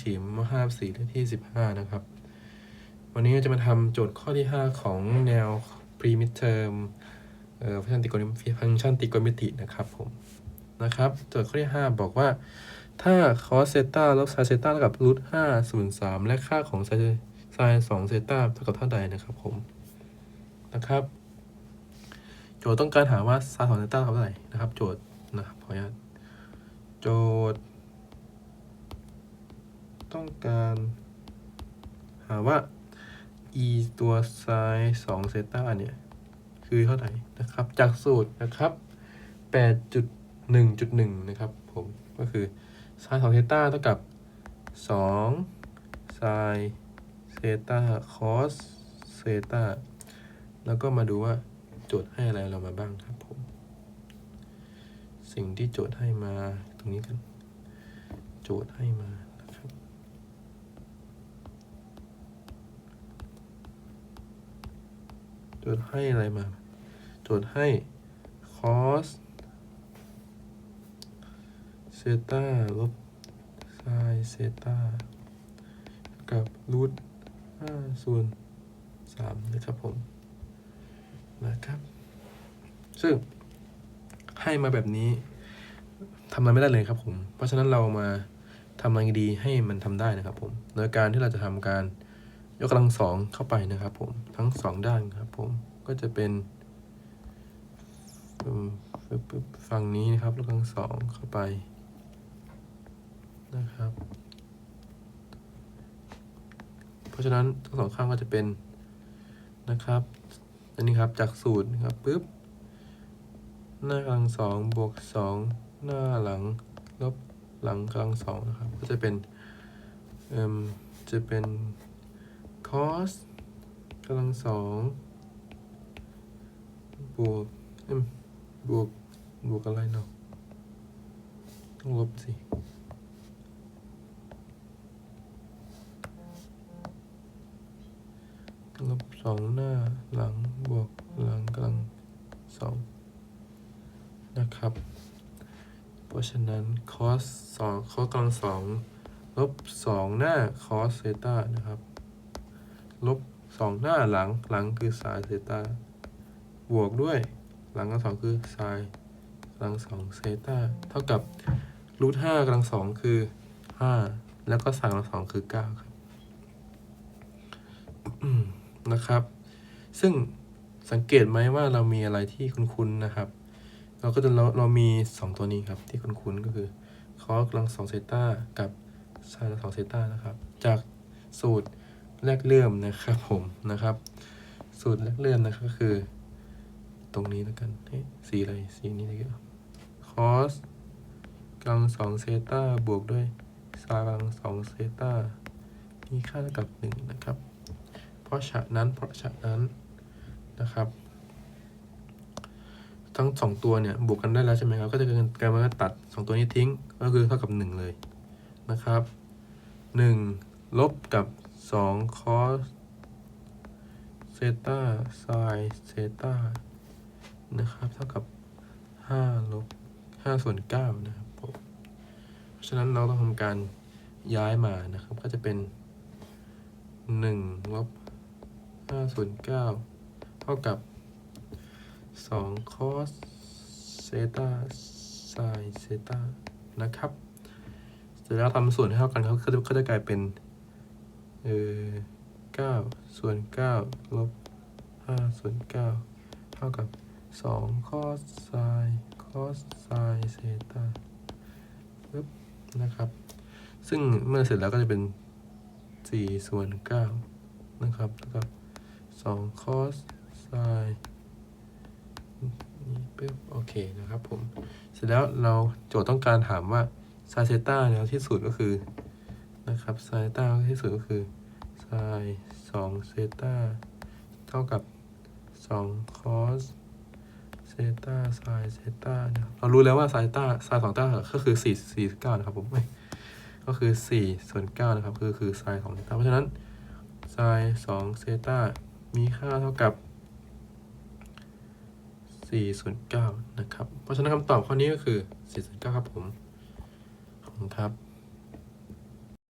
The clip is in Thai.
ฉีมมห้าสี่เลขที่สิบห้านะครับ วันนี้จะมาทำโจทย์ข้อที่ 5 ของแนว pre-midterm เอ่อฟังก์ชันติโกนฟังก์ชันติโกนมิตินะครับผมนะครับโจทย์ข้อที่ 5 บอกว่า ถ้า cos เซต้าลบ sin เซต้าเท่ากับ root 5ส่วน3และค่าของ sin 2เซต้าเท่ากับเท่าใดนะครับผมนะครับ โจทย์ต้องการหาว่า sin 2เซต้าเท่าไหร่นะครับ โจทย์นะครับขออนุญาตโจทย์ ต้องการหาว่า e ตัว sin 2เซต้าเนี่ย คือเท่าไหร่นะครับ จากสูตรนะครับ 8.1.1 นะครับผมก็คือ sin 2เซต้าเท่ากับ2 sin เซต้า cos เซต้าแล้วก็มาดูว่าโจทย์ให้อะไรเรามาบ้างครับผม สิ่งที่โจทย์ให้มาตรงนี้กัน โจทย์ให้มานะครับ โจทย์ให้อะไรมา โจทย์ให้ cos เซตาลบ sin เซตากับรูท5ส่วน3นะครับผม นะครับ ซึ่งให้มาแบบนี้ทำอะไรไม่ได้เลยครับผม เพราะฉะนั้นเรามาทำอะไรดีให้มันทำได้นะครับผม โดยการที่เราจะทำการ ยกกำลังสองเข้าไปนะครับผมทั้งสองด้านครับผมก็จะเป็นฝั่งนี้นะครับยกกำลังสองเข้าไปนะครับ เพราะฉะนั้นทั้งสองข้างก็จะเป็นนะครับอันนี้ครับจากสูตรนะครับปึ๊บหน้ากำลังสองบวกสองหน้าหลังลบหลังกำลังสองนะครับ ก็จะเป็นเอ่มจะเป็น cos กำลังสองบวกบวก บวกอะไรเนาะต้องลบสิลบสองหน้าหลังบวกหลังกำลังสองนะครับ เพราะฉะนั้น cos สอง cos กำลังสองลบสองหน้า cos เซตานะครับ ลบสองหน้าหลังหลังคือ sin เซตาบวกด้วย หลังกำลังสองคือ sin กำลังสองเซตาเท่ากับรูทห้ากำลังสองคือห้าแล้วก็ sin กำลังสองคือเก้าครับนะครับ ซึ่งสังเกตไหมว่าเรามีอะไรที่คุ้นๆนะครับ เราก็จะเราเรามี2ตัวนี้ครับที่คุ้นๆก็คือ cos กำลังสองเซตากับ sin กำลังสองเซตานะครับ จากสูตร แรกเริ่มนะครับผมนะครับ สูตรแรกเริ่มนะครับก็คือ ตรงนี้แล้วกันเฮ้ยสีอะไรสีนี้เลยครับ cos กำลังสองเซตาบวกด้วย sin กำลังสองเซตามีค่าเท่ากับหนึ่งนะครับ เพราะฉะนั้นเพราะฉะนั้นนะครับ ทั้งสองตัวเนี่ยบวกกันได้แล้วใช่ไหมครับ ก็จะกลายเป็นว่าตัดสองตัวนี้ทิ้งก็คือเท่ากับหนึ่งเลยนะครับหนึ่ง ลบกับสอง cos เซต้า sin เซต้านะครับ เท่ากับห้าลบห้าส่วนเก้านะครับผมเพราะฉะนั้นเราต้องทำการย้ายมานะครับ ก็จะเป็นหนึ่งลบห้าส่วนเก้าเท่ากับสอง cos เซต้า sin เซต้านะครับ เสร็จแล้วทำส่วนให้เท่ากันเขาก็จะกลายเป็น เออเก้าส่วนเก้าลบห้าส่วนเก้าเท่ากับสอง cos sin cos sin เซตาปึ๊บนะครับ ซึ่งเมื่อเสร็จแล้วก็จะเป็นสี่ส่วนเก้านะครับเท่ากับสอง cos sin นี่ปึ๊บโอเคนะครับผม เสร็จแล้วเราโจทย์ต้องการถามว่าไซาเซต้าเนี่ยที่สุดก็คือ นะครับซาเซต้าที่สุดก็คือไซสองเซต้าเท่ากับสองคอสเซต้าไซเซต้านะครับเรารู้แล้วว่าไซต้าไซสองต้าก็คือสี่สี่เก้านะครับผมไม่ก็คือสี่ส่วนเก้านะครับคือคือไซสองเซต้าเพราะฉะนั้นไซสองเซต้ามีค่าเท่ากับ4ส่วน9นะครับ เพราะฉะนั้นคำตอบข้อนี้ก็คือ4ส่วน9ครับผม ขอบคุณครับ